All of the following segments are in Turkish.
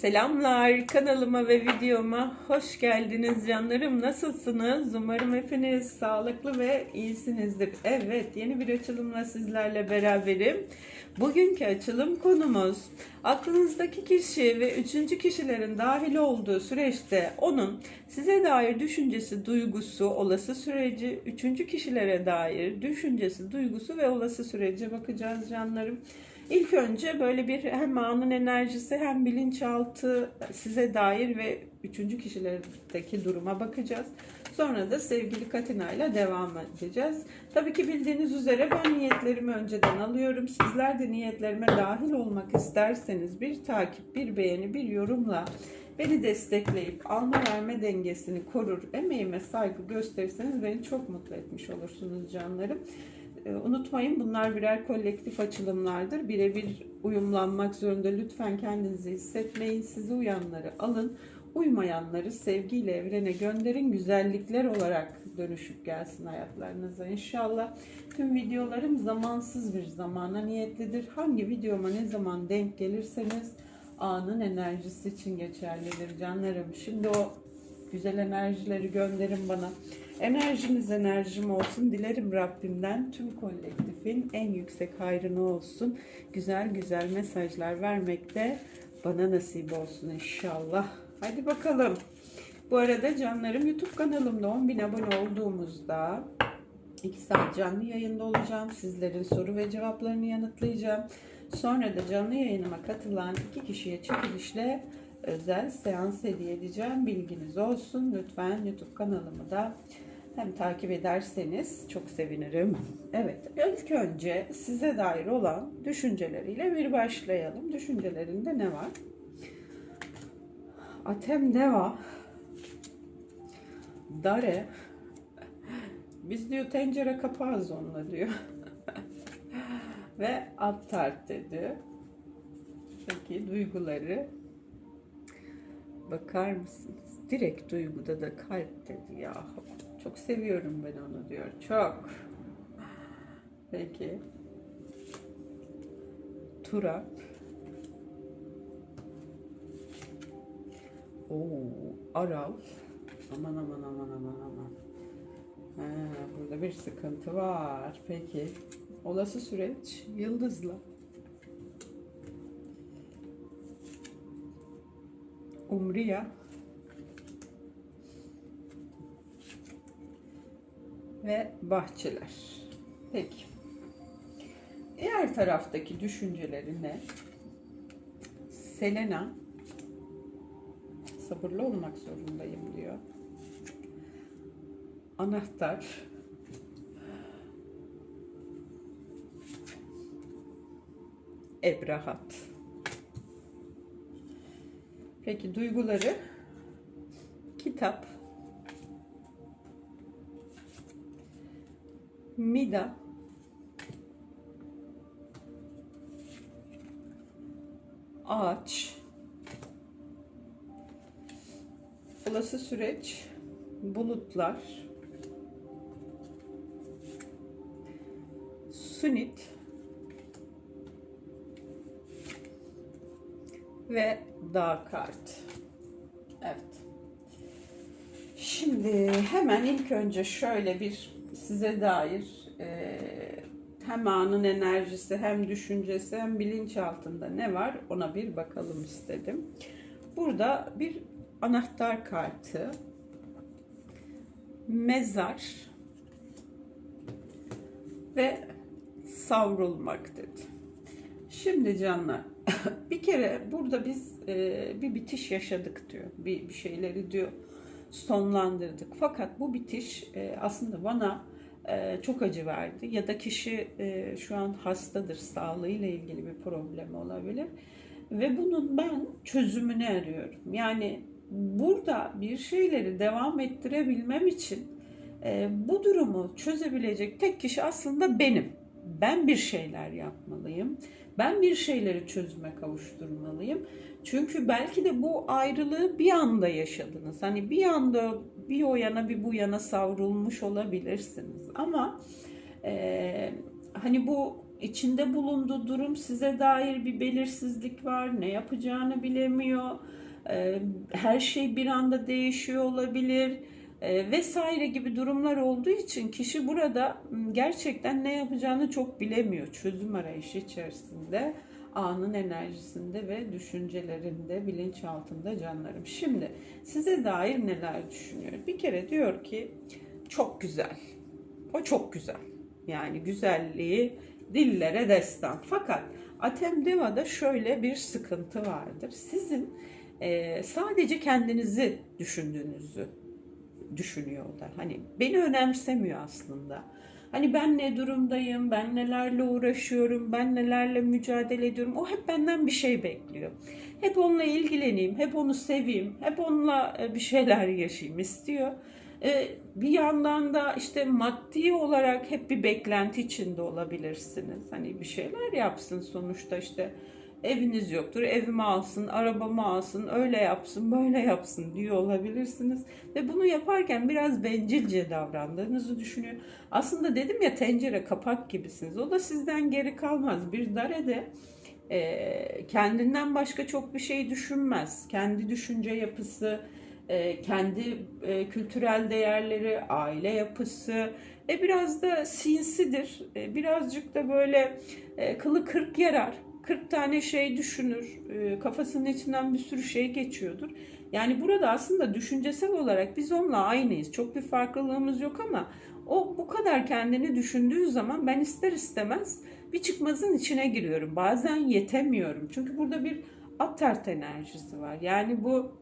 Selamlar kanalıma ve videoma hoş geldiniz canlarım. Nasılsınız? Umarım hepiniz sağlıklı ve iyisinizdir. Evet yeni bir açılımla sizlerle beraberim. Bugünkü açılım konumuz aklınızdaki kişi ve üçüncü kişilerin dahil olduğu süreçte onun size dair düşüncesi, duygusu, olası süreci, üçüncü kişilere dair düşüncesi, duygusu ve olası sürece bakacağız canlarım. İlk önce böyle bir hem anın enerjisi hem bilinçaltı size dair ve üçüncü kişilerdeki duruma bakacağız. Sonra da sevgili Katina ile devam edeceğiz. Tabii ki bildiğiniz üzere ben niyetlerimi önceden alıyorum. Sizler de niyetlerime dahil olmak isterseniz bir takip, bir beğeni, bir yorumla beni destekleyip alma verme dengesini korur, emeğime saygı gösterirseniz beni çok mutlu etmiş olursunuz canlarım. E, Unutmayın bunlar birer kolektif açılımlardır. Birebir uyumlanmak zorunda. Lütfen kendinizi hissetmeyin. Sizi uyanları alın. Uymayanları sevgiyle evrene gönderin. Güzellikler olarak dönüşüp gelsin hayatlarınıza inşallah. Tüm videolarım zamansız bir zamana niyetlidir. Hangi videoma ne zaman denk gelirseniz anın enerjisi için geçerlidir canlarım. Şimdi o güzel enerjileri gönderin bana. Enerjiniz enerjim olsun. Dilerim Rabbimden tüm kolektifin en yüksek hayrını olsun. Güzel güzel mesajlar vermekte bana nasip olsun inşallah. Hadi bakalım. Bu arada canlarım YouTube kanalımda 10.000 abone olduğumuzda 2 saat canlı yayında olacağım. Sizlerin soru ve cevaplarını yanıtlayacağım. Sonra da canlı yayınıma katılan iki kişiye çekilişle özel seans hediye edeceğim. Bilginiz olsun. Lütfen YouTube kanalımı da hem takip ederseniz çok sevinirim. Evet, ilk önce size dair olan düşünceleriyle bir başlayalım. Düşüncelerinde ne var? Atem Deva Dare biz diyor tencere kapağız onunla diyor. Ve Attart dedi. Peki duyguları bakar mısınız? Direkt duyguda da kalp dedi ya. Çok seviyorum ben onu diyor. Çok. Peki. Tura. Oo, Arav. Aman aman aman aman aman. Ha, burada bir sıkıntı var. Peki. Olası süreç yıldızla. Umriya. Ve bahçeler. Peki. Diğer taraftaki düşünceleri ne? Selena sabırlı olmak zorundayım diyor. Anahtar Ebrahat. Peki duyguları kitap Mida ağaç olası süreç bulutlar sunit ve dağ kart. Evet. Şimdi hemen ilk önce şöyle bir size dair e, hem anın enerjisi hem düşüncesi hem bilinçaltında ne var ona bir bakalım istedim. Burada bir anahtar kartı, mezar ve savrulmak dedi. Şimdi canlar bir kere burada biz e, bir bitiş yaşadık diyor. Bir, bir şeyleri diyor sonlandırdık. Fakat bu bitiş e, aslında bana e, çok acı verdi. Ya da kişi e, şu an hastadır, sağlığıyla ilgili bir problem olabilir. Ve bunun ben çözümünü arıyorum. Yani burada bir şeyleri devam ettirebilmem için bu durumu çözebilecek tek kişi aslında benim. Ben bir şeyler yapmalıyım. Ben bir şeyleri çözüme kavuşturmalıyım. Çünkü belki de bu ayrılığı bir anda yaşadınız. Hani bir anda bir o yana bir bu yana savrulmuş olabilirsiniz. Ama e, hani bu içinde bulunduğu durum size dair bir belirsizlik var. Ne yapacağını bilemiyor. Ee, Her şey bir anda değişiyor olabilir. Ee, vesaire gibi durumlar olduğu için kişi burada gerçekten ne yapacağını çok bilemiyor. Çözüm arayışı içerisinde, anın enerjisinde ve düşüncelerinde, bilinçaltında canlarım. Şimdi size dair neler düşünüyor? Bir kere diyor ki çok güzel. O çok güzel. Yani güzelliği dillere destan. Fakat Atem Deva'da şöyle bir sıkıntı vardır. Sizin e, sadece kendinizi düşündüğünüzü düşünüyor da. Hani beni önemsemiyor aslında. Hani ben ne durumdayım, ben nelerle uğraşıyorum, ben nelerle mücadele ediyorum. O hep benden bir şey bekliyor. Hep onunla ilgileneyim, hep onu seveyim, hep onunla e, bir şeyler yaşayayım istiyor. E, Bir yandan da işte maddi olarak hep bir beklenti içinde olabilirsiniz. Hani bir şeyler yapsın sonuçta işte eviniz yoktur, evimi alsın, arabamı alsın, öyle yapsın, böyle yapsın diyor olabilirsiniz. Ve bunu yaparken biraz bencilce davrandığınızı düşünüyor. Aslında dedim ya tencere kapak gibisiniz. O da sizden geri kalmaz. Bir darede e, kendinden başka çok bir şey düşünmez. Kendi düşünce yapısı, e, kendi e, kültürel değerleri, aile yapısı, e, biraz da sinsidir. E, birazcık da böyle e, kılı kırk yarar. 40 tane şey düşünür. E, kafasının içinden bir sürü şey geçiyordur. Yani burada aslında düşüncesel olarak biz onunla aynıyız. Çok bir farklılığımız yok ama o bu kadar kendini düşündüğü zaman ben ister istemez bir çıkmazın içine giriyorum. Bazen yetemiyorum. Çünkü burada bir atart enerjisi var. Yani bu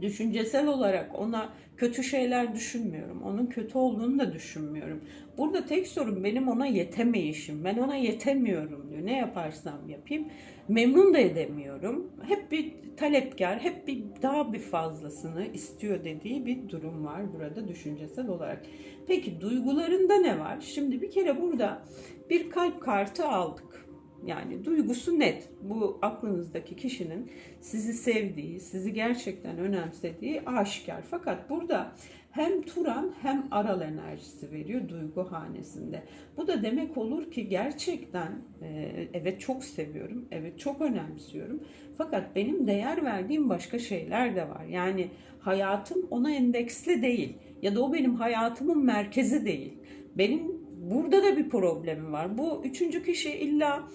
düşüncesel olarak ona kötü şeyler düşünmüyorum. Onun kötü olduğunu da düşünmüyorum. Burada tek sorun benim ona yetemeyişim. Ben ona yetemiyorum diyor. Ne yaparsam yapayım memnun da edemiyorum. Hep bir talepkar, hep bir daha bir fazlasını istiyor dediği bir durum var burada düşüncesel olarak. Peki duygularında ne var? Şimdi bir kere burada bir kalp kartı aldık. Yani duygusu net. Bu aklınızdaki kişinin sizi sevdiği, sizi gerçekten önemsediği aşikar. Fakat burada hem Turan hem Aral enerjisi veriyor duygu hanesinde. Bu da demek olur ki gerçekten e, evet çok seviyorum, evet çok önemsiyorum. Fakat benim değer verdiğim başka şeyler de var. Yani hayatım ona endeksli değil ya da o benim hayatımın merkezi değil. Benim burada da bir problemim var. Bu üçüncü kişi illa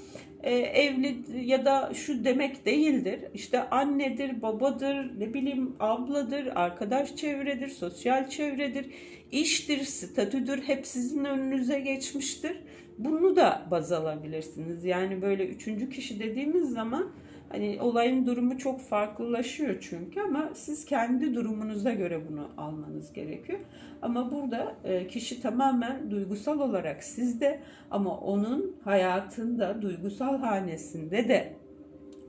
e, evli ya da şu demek değildir. İşte annedir, babadır, ne bileyim abladır, arkadaş çevredir, sosyal çevredir, iştir, statüdür hep sizin önünüze geçmiştir. Bunu da baz alabilirsiniz. Yani böyle üçüncü kişi dediğimiz zaman hani olayın durumu çok farklılaşıyor çünkü ama siz kendi durumunuza göre bunu almanız gerekiyor. Ama burada e, kişi tamamen duygusal olarak sizde ama onun hayatında duygusal hanesinde de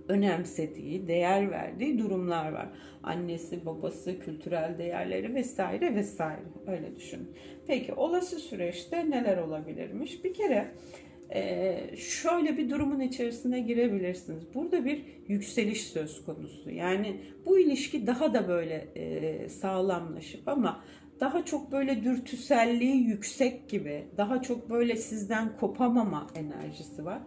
önemsediği, değer verdiği durumlar var. Annesi, babası, kültürel değerleri vesaire vesaire. Öyle düşünün. Peki olası süreçte neler olabilirmiş? Bir kere şöyle bir durumun içerisine girebilirsiniz. Burada bir yükseliş söz konusu. Yani bu ilişki daha da böyle e, sağlamlaşıp ama daha çok böyle dürtüselliği yüksek gibi, daha çok böyle sizden kopamama enerjisi var.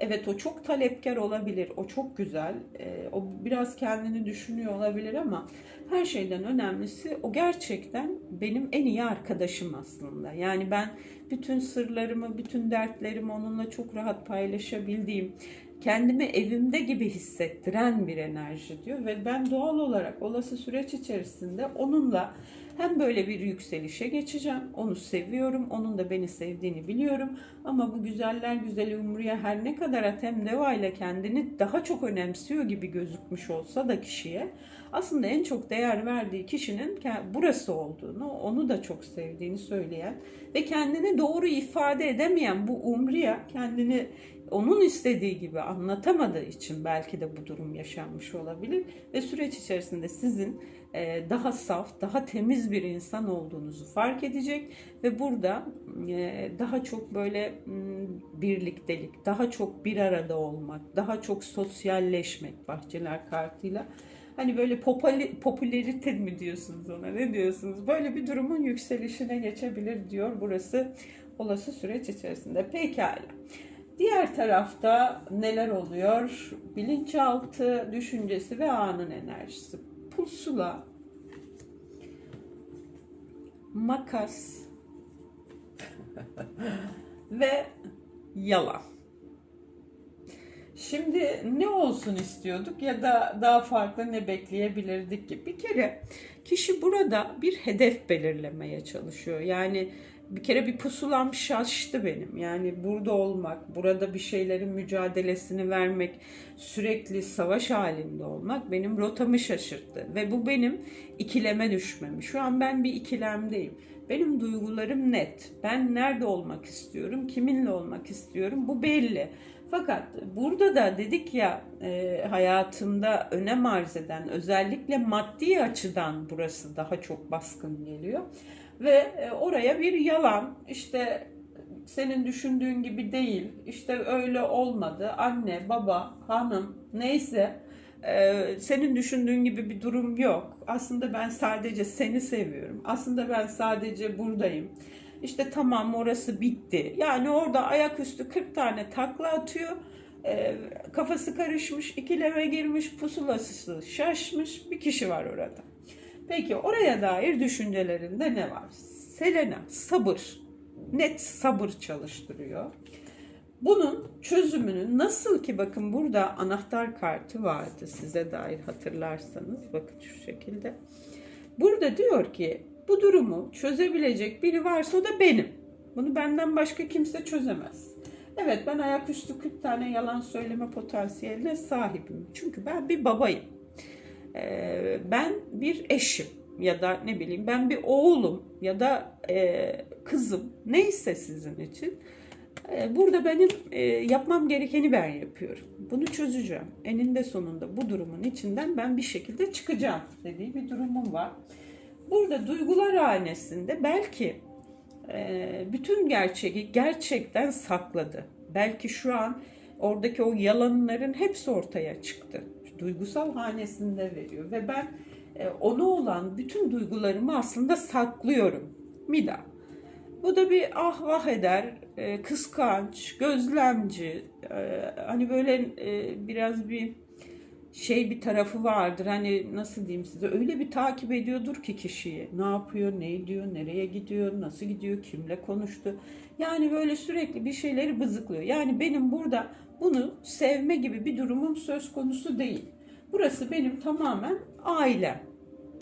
Evet o çok talepkar olabilir, o çok güzel, e, o biraz kendini düşünüyor olabilir ama her şeyden önemlisi o gerçekten benim en iyi arkadaşım aslında. Yani ben bütün sırlarımı, bütün dertlerimi onunla çok rahat paylaşabildiğim, kendimi evimde gibi hissettiren bir enerji diyor ve ben doğal olarak olası süreç içerisinde onunla hem böyle bir yükselişe geçeceğim. Onu seviyorum. Onun da beni sevdiğini biliyorum. Ama bu güzeller güzeli Umru'ya her ne kadar Atem Deva ile kendini daha çok önemsiyor gibi gözükmüş olsa da kişiye aslında en çok değer verdiği kişinin burası olduğunu, onu da çok sevdiğini söyleyen ve kendini doğru ifade edemeyen bu Umriye kendini onun istediği gibi anlatamadığı için belki de bu durum yaşanmış olabilir ve süreç içerisinde sizin daha saf, daha temiz bir insan olduğunuzu fark edecek ve burada e, daha çok böyle birliktelik, daha çok bir arada olmak, daha çok sosyalleşmek bahçeler kartıyla Hani böyle popali, popülerite mi diyorsunuz ona ne diyorsunuz? Böyle bir durumun yükselişine geçebilir diyor burası olası süreç içerisinde. Pekala. Diğer tarafta neler oluyor? Bilinçaltı düşüncesi ve anın enerjisi. Pusula, makas ve yalan. Şimdi ne olsun istiyorduk ya da daha farklı ne bekleyebilirdik ki? Bir kere kişi burada bir hedef belirlemeye çalışıyor. Yani bir kere bir pusulam şaştı benim. Yani burada olmak, burada bir şeylerin mücadelesini vermek, sürekli savaş halinde olmak benim rotamı şaşırttı. Ve bu benim ikileme düşmemi. Şu an ben bir ikilemdeyim. Benim duygularım net. Ben nerede olmak istiyorum, kiminle olmak istiyorum bu belli. Fakat burada da dedik ya e, hayatımda önem arz eden özellikle maddi açıdan burası daha çok baskın geliyor. Ve e, oraya bir yalan işte senin düşündüğün gibi değil işte öyle olmadı anne baba hanım neyse e, senin düşündüğün gibi bir durum yok. Aslında ben sadece seni seviyorum. Aslında ben sadece buradayım. İşte tamam orası bitti. Yani orada ayaküstü 40 tane takla atıyor. E, kafası karışmış, ikileme girmiş, pusulası şaşmış bir kişi var orada. Peki oraya dair düşüncelerinde ne var? Selena sabır, net sabır çalıştırıyor. Bunun çözümünü nasıl ki bakın burada anahtar kartı vardı size dair hatırlarsanız bakın şu şekilde. Burada diyor ki bu durumu çözebilecek biri varsa o da benim. Bunu benden başka kimse çözemez. Evet ben ayaküstü 40 tane yalan söyleme potansiyeline sahibim. Çünkü ben bir babayım. Ee, ben bir eşim ya da ne bileyim ben bir oğlum ya da e, kızım neyse sizin için. E, burada benim e, yapmam gerekeni ben yapıyorum. Bunu çözeceğim. Eninde sonunda bu durumun içinden ben bir şekilde çıkacağım dediği bir durumum var. Burada duygular hanesinde belki e, bütün gerçeği gerçekten sakladı. Belki şu an oradaki o yalanların hepsi ortaya çıktı. Duygusal hanesinde veriyor ve ben e, ona olan bütün duygularımı aslında saklıyorum. Mida. Bu da bir ah vah eder, e, kıskanç, gözlemci, e, hani böyle e, biraz bir şey bir tarafı vardır. Hani nasıl diyeyim size öyle bir takip ediyordur ki kişiyi. Ne yapıyor, ne ediyor, nereye gidiyor, nasıl gidiyor, kimle konuştu. Yani böyle sürekli bir şeyleri bızıklıyor. Yani benim burada bunu sevme gibi bir durumum söz konusu değil. Burası benim tamamen ailem.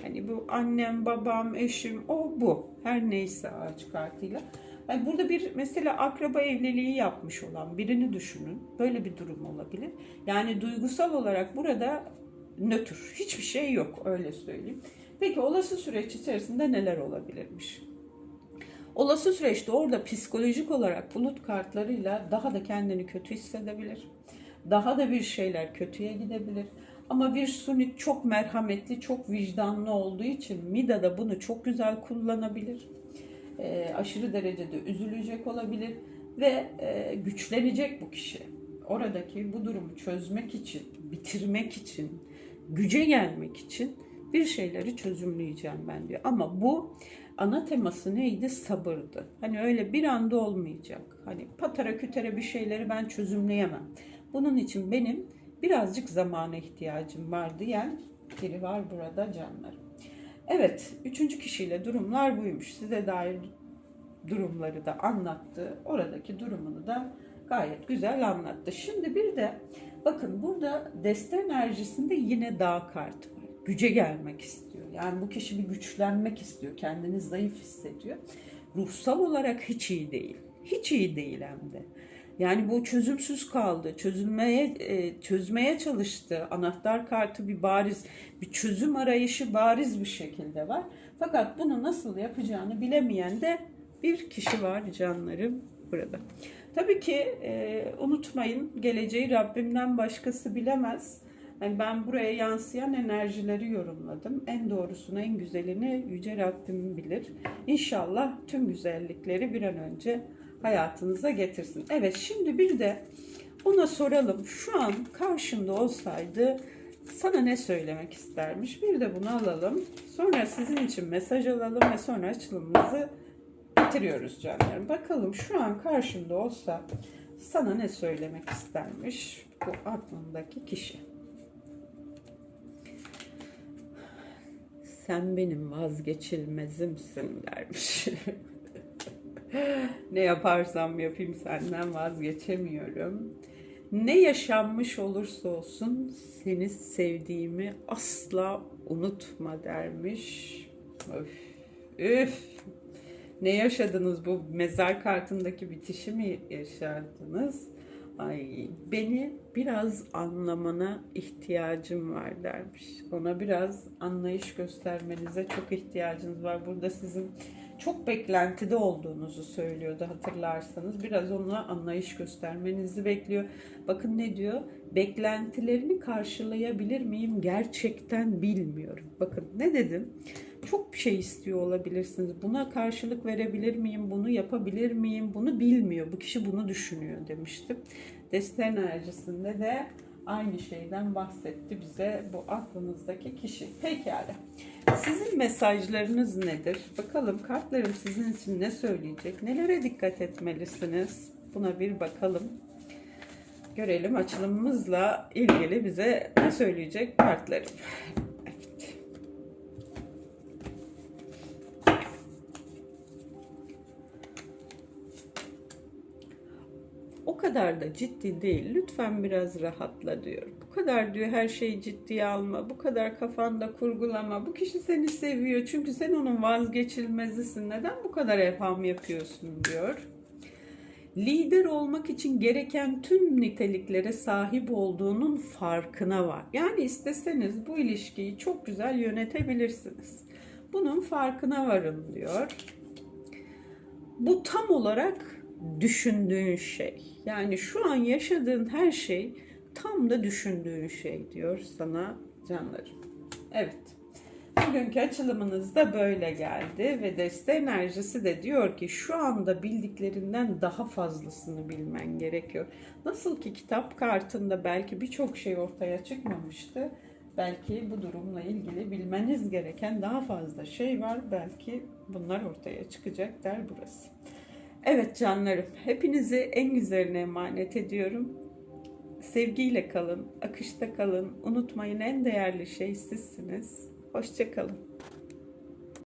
Hani bu annem, babam, eşim, o bu. Her neyse ağaç kartıyla. Yani burada bir mesela akraba evliliği yapmış olan birini düşünün. Böyle bir durum olabilir. Yani duygusal olarak burada nötr. Hiçbir şey yok öyle söyleyeyim. Peki olası süreç içerisinde neler olabilirmiş? Olası süreçte orada psikolojik olarak bulut kartlarıyla daha da kendini kötü hissedebilir. Daha da bir şeyler kötüye gidebilir. Ama bir sunit çok merhametli, çok vicdanlı olduğu için Mida da bunu çok güzel kullanabilir. E, aşırı derecede üzülecek olabilir ve e, güçlenecek bu kişi. Oradaki bu durumu çözmek için, bitirmek için, güce gelmek için bir şeyleri çözümleyeceğim ben diyor. Ama bu ana teması neydi? Sabırdı. Hani öyle bir anda olmayacak. Hani patara kütere bir şeyleri ben çözümleyemem. Bunun için benim birazcık zamana ihtiyacım var diyen biri var burada canlarım. Evet, üçüncü kişiyle durumlar buymuş. Size dair durumları da anlattı. Oradaki durumunu da gayet güzel anlattı. Şimdi bir de bakın burada deste enerjisinde yine dağ kartı var. Güce gelmek istiyor. Yani bu kişi bir güçlenmek istiyor. Kendini zayıf hissediyor. Ruhsal olarak hiç iyi değil. Hiç iyi değil hem de. Yani bu çözümsüz kaldı. Çözülmeye e, çözmeye çalıştı. Anahtar kartı bir bariz bir çözüm arayışı bariz bir şekilde var. Fakat bunu nasıl yapacağını bilemeyen de bir kişi var canlarım burada. Tabii ki e, unutmayın geleceği Rabbimden başkası bilemez. Yani ben buraya yansıyan enerjileri yorumladım. En doğrusunu, en güzelini Yüce Rabbim bilir. İnşallah tüm güzellikleri bir an önce hayatınıza getirsin. Evet şimdi bir de ona soralım. Şu an karşımda olsaydı sana ne söylemek istermiş? Bir de bunu alalım. Sonra sizin için mesaj alalım ve sonra açılımımızı bitiriyoruz canlarım. Bakalım şu an karşımda olsa sana ne söylemek istermiş bu aklındaki kişi? Sen benim vazgeçilmezimsin dermiş. ne yaparsam yapayım senden vazgeçemiyorum. Ne yaşanmış olursa olsun seni sevdiğimi asla unutma dermiş. Öf, üf. Ne yaşadınız bu mezar kartındaki bitişi mi yaşardınız? Ay beni biraz anlamana ihtiyacım var dermiş. Ona biraz anlayış göstermenize çok ihtiyacınız var. Burada sizin çok beklentide olduğunuzu söylüyordu hatırlarsanız. Biraz ona anlayış göstermenizi bekliyor. Bakın ne diyor? Beklentilerini karşılayabilir miyim? Gerçekten bilmiyorum. Bakın ne dedim? Çok bir şey istiyor olabilirsiniz. Buna karşılık verebilir miyim? Bunu yapabilir miyim? Bunu bilmiyor. Bu kişi bunu düşünüyor demiştim. Deste enerjisinde de aynı şeyden bahsetti bize bu aklınızdaki kişi. Pekala. Sizin mesajlarınız nedir? Bakalım kartlarım sizin için ne söyleyecek? Nelere dikkat etmelisiniz? Buna bir bakalım. Görelim açılımımızla ilgili bize ne söyleyecek kartlarım. Evet. O kadar da ciddi değil. Lütfen biraz rahatla diyor. Kadar diyor her şeyi ciddiye alma. Bu kadar kafanda kurgulama. Bu kişi seni seviyor. Çünkü sen onun vazgeçilmezisin. Neden bu kadar evham yapıyorsun diyor. Lider olmak için gereken tüm niteliklere sahip olduğunun farkına var. Yani isteseniz bu ilişkiyi çok güzel yönetebilirsiniz. Bunun farkına varın diyor. Bu tam olarak düşündüğün şey. Yani şu an yaşadığın her şey tam da düşündüğün şey diyor sana canlarım. Evet. Bugünkü açılımınız da böyle geldi ve deste enerjisi de diyor ki şu anda bildiklerinden daha fazlasını bilmen gerekiyor. Nasıl ki kitap kartında belki birçok şey ortaya çıkmamıştı. Belki bu durumla ilgili bilmeniz gereken daha fazla şey var. Belki bunlar ortaya çıkacak der burası. Evet canlarım, hepinizi en güzeline emanet ediyorum. Sevgiyle kalın, akışta kalın. Unutmayın en değerli şey sizsiniz. Hoşçakalın.